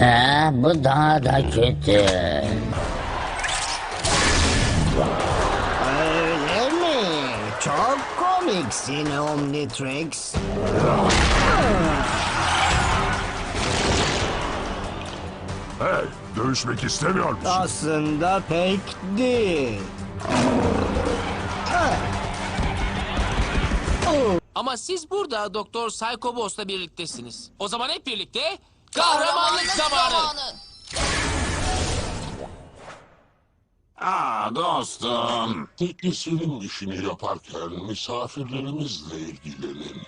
Ha, bu daha da kötü. Öyle mi? Çok komiksin Omnitrix. Hey, dövüşmek istemiyor musun? Aslında pek değil. Ama siz burada Doktor Psychobos'la birliktesiniz. O zaman hep birlikte kahramanlık zamanı. Aa dostum. Teknisinin işini yaparken misafirlerimizle ilgilenin.